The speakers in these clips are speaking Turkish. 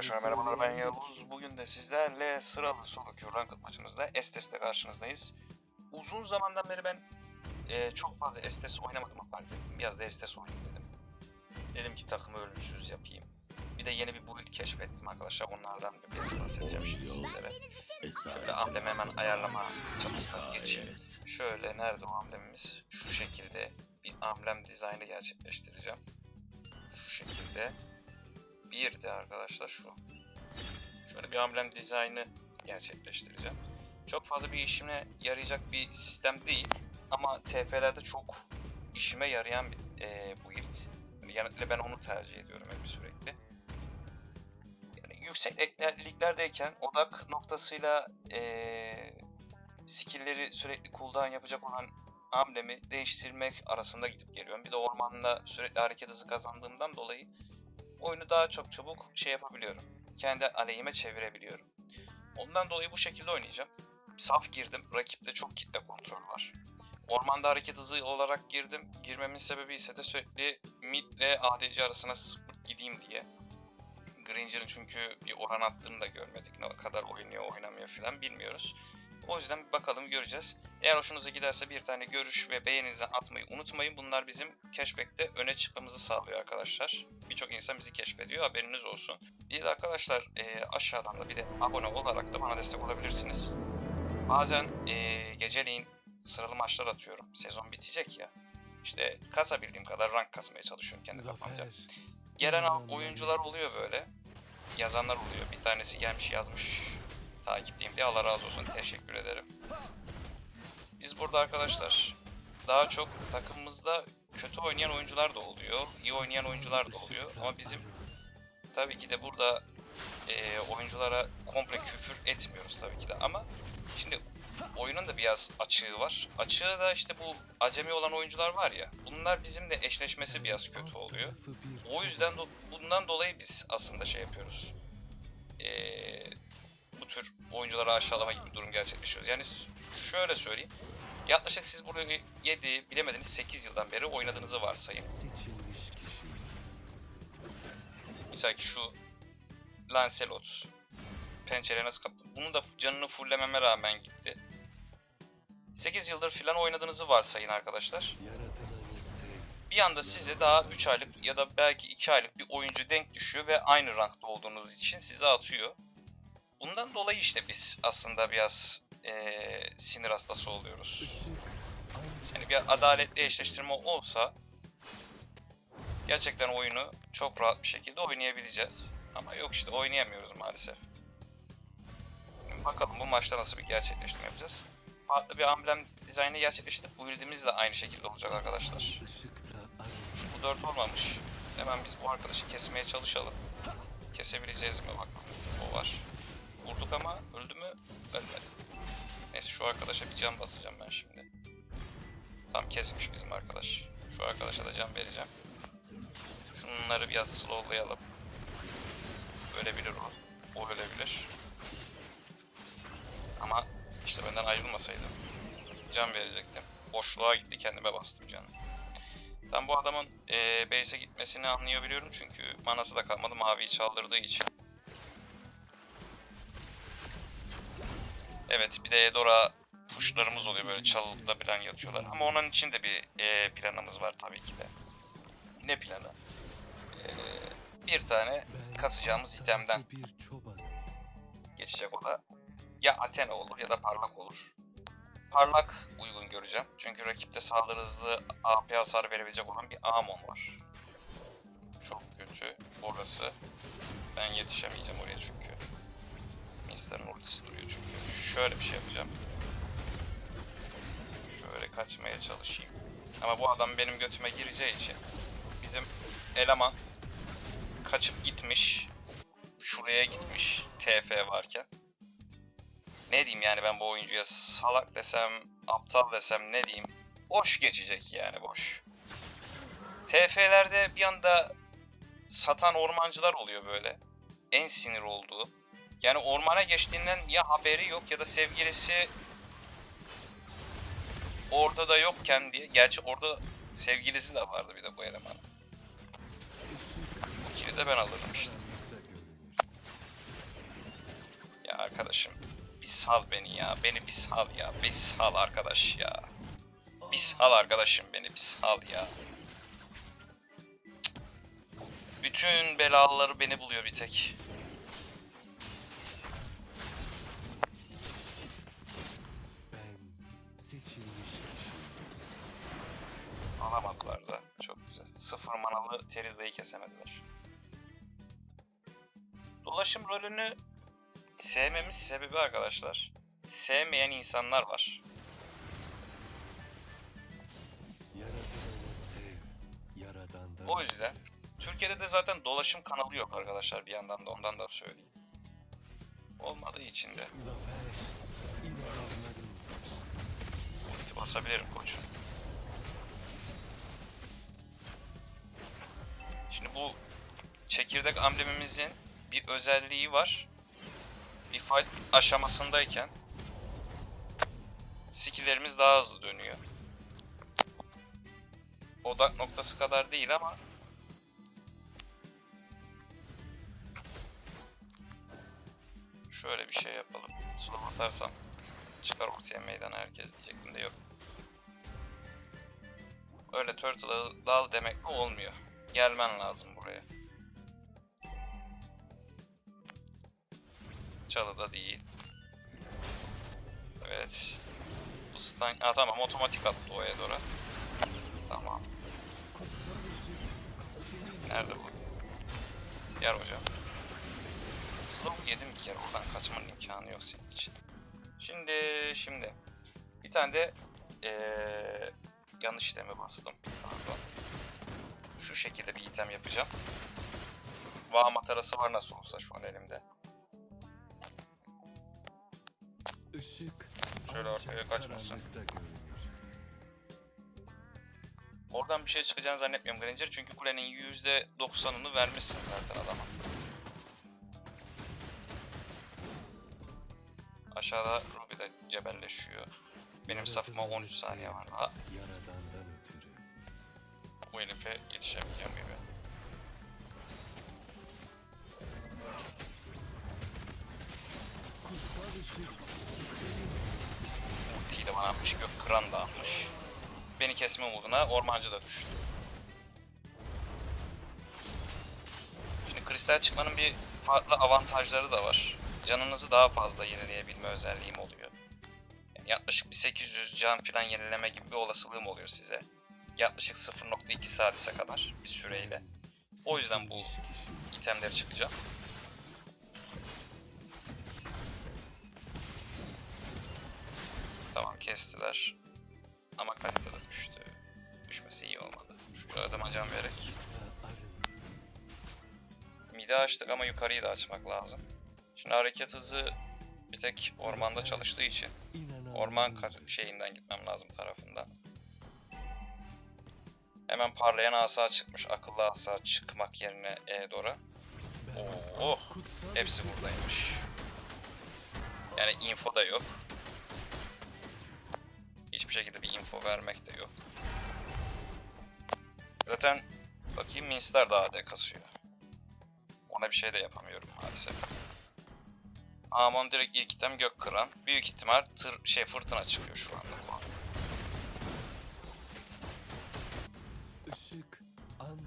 Arkadaşlar merhabalar ben Yavuz. Bugün de sizlerle sıralı solo queue ranked maçımızda Estes'te karşınızdayız. Uzun zamandan beri ben e, çok fazla Estes oynamadığımı fark ettim. Biraz da Estes oynayayım dedim. Dedim ki takımı ölümsüz yapayım. Bir de yeni bir build keşfettim arkadaşlar. Onlardan da biraz bahsedeceğim şimdi sizlere. Şöyle amblemi hemen ayarlama çabasına geçeyim. Şöyle nerede o amblemimiz? Şu şekilde bir amblem dizaynı gerçekleştireceğim. Şu şekilde. Bir de arkadaşlar şu. Şöyle bir amblem dizaynı gerçekleştireceğim. Çok fazla bir işime yarayacak bir sistem değil. Ama TF'lerde çok işime yarayan bir e, build. Genellikle ben onu tercih ediyorum hep sürekli. Yani yüksek liglerdeyken odak noktasıyla e, skill'leri sürekli cooldown yapacak olan amblemi değiştirmek arasında gidip geliyorum. Bir de ormanda sürekli hareket hızı kazandığımdan dolayı oyunu daha çok çabuk şey yapabiliyorum. Kendi aleyhime çevirebiliyorum. Ondan dolayı bu şekilde oynayacağım. Saf girdim. Rakipte çok kitle kontrol var. Ormanda hareket hızı olarak girdim. Girmemin sebebi ise de sürekli mid ile ADC arasına sıfır gideyim diye. Granger'ın çünkü bir oran attığını da görmedik. Ne kadar oynuyor oynamıyor falan bilmiyoruz. O yüzden bir bakalım göreceğiz. Eğer hoşunuza giderse bir tane görüş ve beğeninizi atmayı unutmayın. Bunlar bizim keşfekte öne çıkmamızı sağlıyor arkadaşlar. Birçok insan bizi keşfediyor haberiniz olsun. Bir de arkadaşlar e, aşağıdan da bir de abone olarak da bana destek olabilirsiniz. Bazen e, geceleyin sıralı maçlar atıyorum. Sezon bitecek ya. İşte kasabildiğim kadar rank kasmaya çalışıyorum kendi kafamda. Gelen oyuncular oluyor böyle. Yazanlar oluyor. Bir tanesi gelmiş yazmış takipteyim diye Allah razı olsun teşekkür ederim. Biz burada arkadaşlar daha çok takımımızda kötü oynayan oyuncular da oluyor, iyi oynayan oyuncular da oluyor. Ama bizim tabii ki de burada e, oyunculara komple küfür etmiyoruz tabii ki de. Ama şimdi oyunun da biraz açığı var. Açığı da işte bu acemi olan oyuncular var ya. Bunlar bizimle eşleşmesi biraz kötü oluyor. O yüzden do- bundan dolayı biz aslında şey yapıyoruz. Ee, bu tür oyuncuları aşağılama gibi bir durum gerçekleşiyoruz. Yani şöyle söyleyeyim. Yaklaşık siz burayı 7 bilemediniz 8 yıldan beri oynadığınızı varsayın. Misal ki şu Lancelot pençere nasıl kaptı? Bunu da canını fullememe rağmen gitti. 8 yıldır filan oynadığınızı varsayın arkadaşlar. Bir anda size daha 3 aylık ya da belki 2 aylık bir oyuncu denk düşüyor ve aynı rankta olduğunuz için size atıyor. Bundan dolayı işte biz aslında biraz eee, sinir hastası oluyoruz. Yani bir adaletli eşleştirme olsa gerçekten oyunu çok rahat bir şekilde oynayabileceğiz. Ama yok işte oynayamıyoruz maalesef. Bakalım bu maçta nasıl bir gerçekleştirme yapacağız. Farklı bir amblem dizaynı gerçekleştirdik. Bu build'imiz de aynı şekilde olacak arkadaşlar. Bu 4 olmamış. Hemen biz bu arkadaşı kesmeye çalışalım. Kesebileceğiz mi bakalım. O var. Vurduk ama öldü mü? Ölmedi. Neyse şu arkadaşa bir can basacağım ben şimdi. Tam kesmiş bizim arkadaş. Şu arkadaşa da can vereceğim. Şunları biraz slowlayalım. Ölebilir o. O ölebilir. Ama işte benden ayrılmasaydı can verecektim. Boşluğa gitti kendime bastım canı. Ben bu adamın eee base'e gitmesini anlayabiliyorum çünkü manası da kalmadı maviyi çaldırdığı için. Evet bir de Edora puşlarımız oluyor böyle çalılıkta plan yatıyorlar. Ama onun için de bir eee, planımız var tabii ki de. Ne planı? Eee, bir tane kasacağımız itemden geçecek o da. Ya Athena olur ya da parlak olur. Parlak uygun göreceğim. Çünkü rakipte saldırı hızlı AP hasar verebilecek olan bir Amon var. Çok kötü orası. Ben yetişemeyeceğim oraya çünkü. Mister'ın ultisi duruyor çünkü. Şöyle bir şey yapacağım. Şöyle kaçmaya çalışayım. Ama bu adam benim götüme gireceği için bizim eleman kaçıp gitmiş. Şuraya gitmiş TF varken. Ne diyeyim yani ben bu oyuncuya salak desem, aptal desem ne diyeyim. Boş geçecek yani boş. TF'lerde bir anda satan ormancılar oluyor böyle. En sinir olduğu. Yani ormana geçtiğinden ya haberi yok ya da sevgilisi orada da yokken diye. Gerçi orada sevgilisi de vardı bir de bu elemanın. Bu kili de ben alırım işte. arkadaşım. Bir sal beni ya. Beni bir sal ya. Bir sal arkadaş ya. Bir sal arkadaşım beni bir sal ya. Bütün belaları beni buluyor bir tek. Alamadılar da. Çok güzel. Sıfır manalı Teriza'yı kesemediler. Dolaşım rolünü sevmemiz sebebi arkadaşlar. Sevmeyen insanlar var. O yüzden Türkiye'de de zaten dolaşım kanalı yok arkadaşlar bir yandan da ondan da söyleyeyim. Olmadığı için de ulti basabilirim koçum. Çekirdek amblemimizin bir özelliği var. Bir fight aşamasındayken skill'lerimiz daha hızlı dönüyor. Odak noktası kadar değil ama şöyle bir şey yapalım. Slow atarsam çıkar ortaya meydana herkes diyecektim de yok. Öyle turtle'ı dal demek olmuyor. Gelmen lazım buraya. Çalıda değil. Evet. Bu stun... Aa, tamam otomatik attı o Edor'a. Tamam. Nerede bu? Yer hocam. Slow yedim bir kere oradan kaçmanın imkanı yok senin için. Şimdi şimdi bir tane de eee yanlış iteme bastım. Pardon. Şu şekilde bir item yapacağım. Vağ matarası var nasıl olsa şu an elimde. Şöyle ortaya kaçmasın. Oradan bir şey çıkacağını zannetmiyorum Granger çünkü kulenin %90'ını vermişsin zaten adama. Aşağıda Ruby de cebelleşiyor. Benim safıma 13 saniye var daha. Bu herife yetişemeyeceğim gibi. Ultiyi de bana atmış, gök kıran da atmış. Beni kesme umuduna ormancı da düştü. Şimdi kristal çıkmanın bir farklı avantajları da var. Canınızı daha fazla yenileyebilme özelliğim oluyor. Yani yaklaşık bir 800 can falan yenileme gibi bir olasılığım oluyor size. Yaklaşık 0.2 saate kadar bir süreyle. O yüzden bu itemleri çıkacağım. Tamam kestiler. Ama kalitede düştü. Düşmesi iyi olmadı. Şu adama can vererek. Midi açtık ama yukarıyı da açmak lazım. Şimdi hareket hızı bir tek ormanda çalıştığı için orman şeyinden gitmem lazım tarafından. Hemen parlayan asa çıkmış. Akıllı asa çıkmak yerine E'dora. ben Oh, hepsi buradaymış. Yani info da yok. Hiçbir şekilde bir info vermek de yok. Zaten bakayım Minstar daha AD kasıyor. Ona bir şey de yapamıyorum maalesef. Amon direkt ilk item gök kıran. Büyük ihtimal tır, şey fırtına çıkıyor şu anda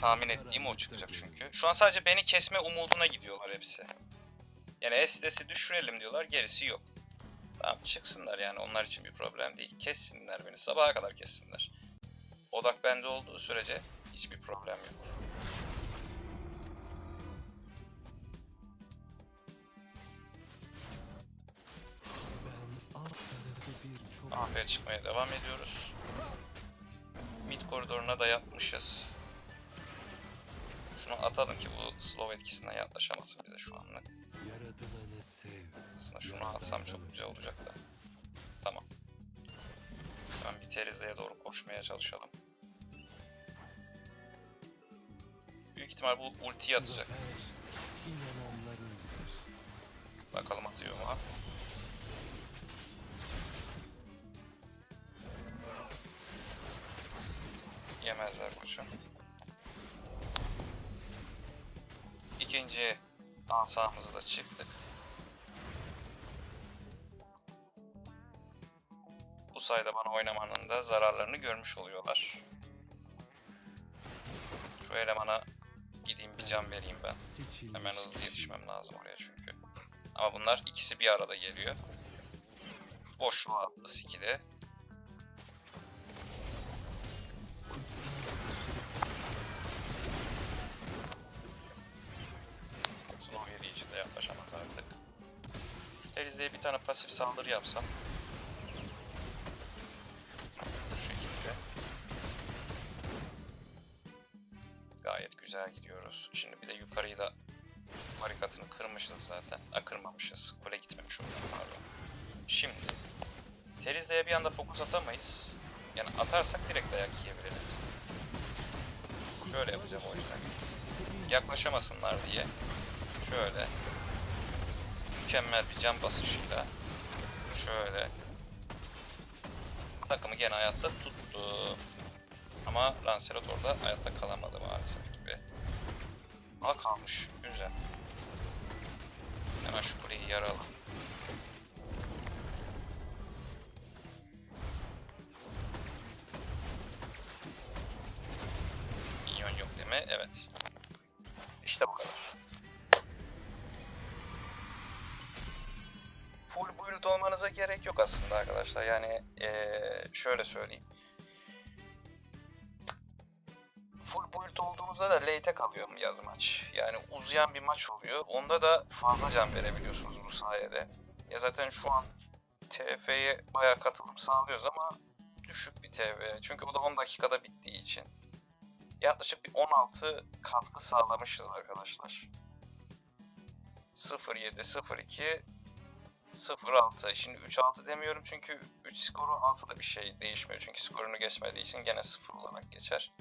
Tahmin ettiğim o çıkacak çünkü. Şu an sadece beni kesme umuduna gidiyorlar hepsi. Yani SDS'i düşürelim diyorlar, gerisi yok. Tamam çıksınlar yani onlar için bir problem değil. Kessinler beni, sabaha kadar kessinler. Odak bende olduğu sürece hiçbir problem yok. AF'ye çıkmaya devam ediyoruz. Mid koridoruna da yatmışız. Şunu atalım ki bu slow etkisinden yaklaşamasın bize şu anlık. Aslında şunu alsam çok güzel olacak da. Tamam. Hemen bir Teriza'ya doğru koşmaya çalışalım. Büyük ihtimal bu ultiyi atacak. Bakalım atıyor mu? Yemezler koçum. İkinci asamızı da çıktık. Sayede bana oynamanın da zararlarını görmüş oluyorlar. Şu elemana gideyim bir can vereyim ben. Hemen hızlı yetişmem lazım oraya çünkü. Ama bunlar ikisi bir arada geliyor. Boşluğa attı skill'i. Slow yeri için de yaklaşamaz artık. Şu Terizli'ye bir tane pasif saldırı yapsam. Güzel gidiyoruz. Şimdi bir de yukarıyı da barikatını kırmışız zaten. Ha kırmamışız. Kule gitmemiş oradan pardon. Şimdi Terizli'ye bir anda fokus atamayız. Yani atarsak direkt dayak yiyebiliriz. Şöyle yapacağım o yüzden. Yaklaşamasınlar diye. Şöyle. Mükemmel bir can basışıyla. Şöyle. Takımı gene hayatta tuttu. Ama Lancelot orada hayatta kalamadı maalesef. Aa kalmış. Güzel. Hemen şu kuleyi yaralım. Minyon yok değil mi? Evet. İşte bu kadar. Full build olmanıza gerek yok aslında arkadaşlar. Yani eee, şöyle söyleyeyim. Olduğunuzda da late'e kalıyor mu yaz maç. Yani uzayan bir maç oluyor. Onda da fazla can verebiliyorsunuz bu sayede. Ya zaten şu an TF'ye bayağı katılım sağlıyoruz ama düşük bir TV. Çünkü bu da 10 dakikada bittiği için. Yaklaşık bir 16 katkı sağlamışız arkadaşlar. 07, 02, 06. Şimdi 3-6 demiyorum çünkü 3 skoru alsa da bir şey değişmiyor. Çünkü skorunu geçmediği için gene 0 olarak geçer.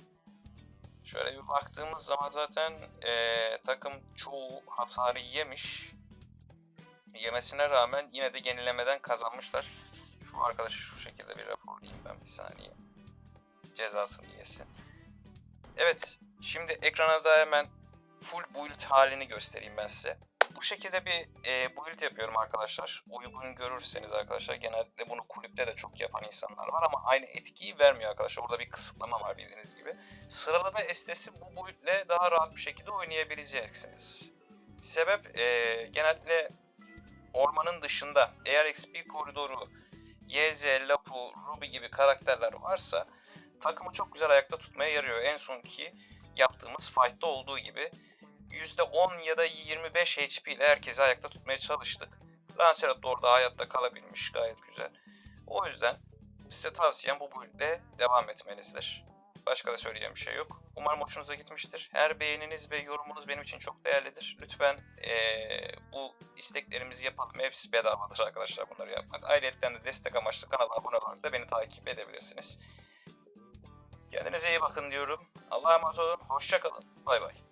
Şöyle bir baktığımız zaman zaten eee, takım çoğu hasarı yemiş. Yemesine rağmen yine de yenilemeden kazanmışlar. Şu arkadaşı şu şekilde bir raporlayayım ben bir saniye. Cezasını yesin. Evet, şimdi ekrana da hemen full build halini göstereyim ben size. Bu şekilde bir e, build yapıyorum arkadaşlar. Uygun görürseniz arkadaşlar genellikle bunu kulüpte de çok yapan insanlar var ama aynı etkiyi vermiyor arkadaşlar. Burada bir kısıtlama var bildiğiniz gibi. Sıralama estesi bu build'le daha rahat bir şekilde oynayabileceksiniz. Sebep e, genellikle ormanın dışında eğer XP koridoru, YZ, Lapu, Ruby gibi karakterler varsa takımı çok güzel ayakta tutmaya yarıyor. En sonki yaptığımız fight'ta olduğu gibi %10 ya da 25 HP ile herkesi ayakta tutmaya çalıştık. Lancelot da orada hayatta kalabilmiş gayet güzel. O yüzden size tavsiyem bu build'le devam etmenizdir. Başka da söyleyeceğim bir şey yok. Umarım hoşunuza gitmiştir. Her beğeniniz ve yorumunuz benim için çok değerlidir. Lütfen eee, bu isteklerimizi yapalım. Hepsi bedavadır arkadaşlar bunları yapmak. Ayrıca de destek amaçlı kanala abone olarak da beni takip edebilirsiniz. Kendinize iyi bakın diyorum. Allah'a emanet olun. Hoşçakalın. Bay bay.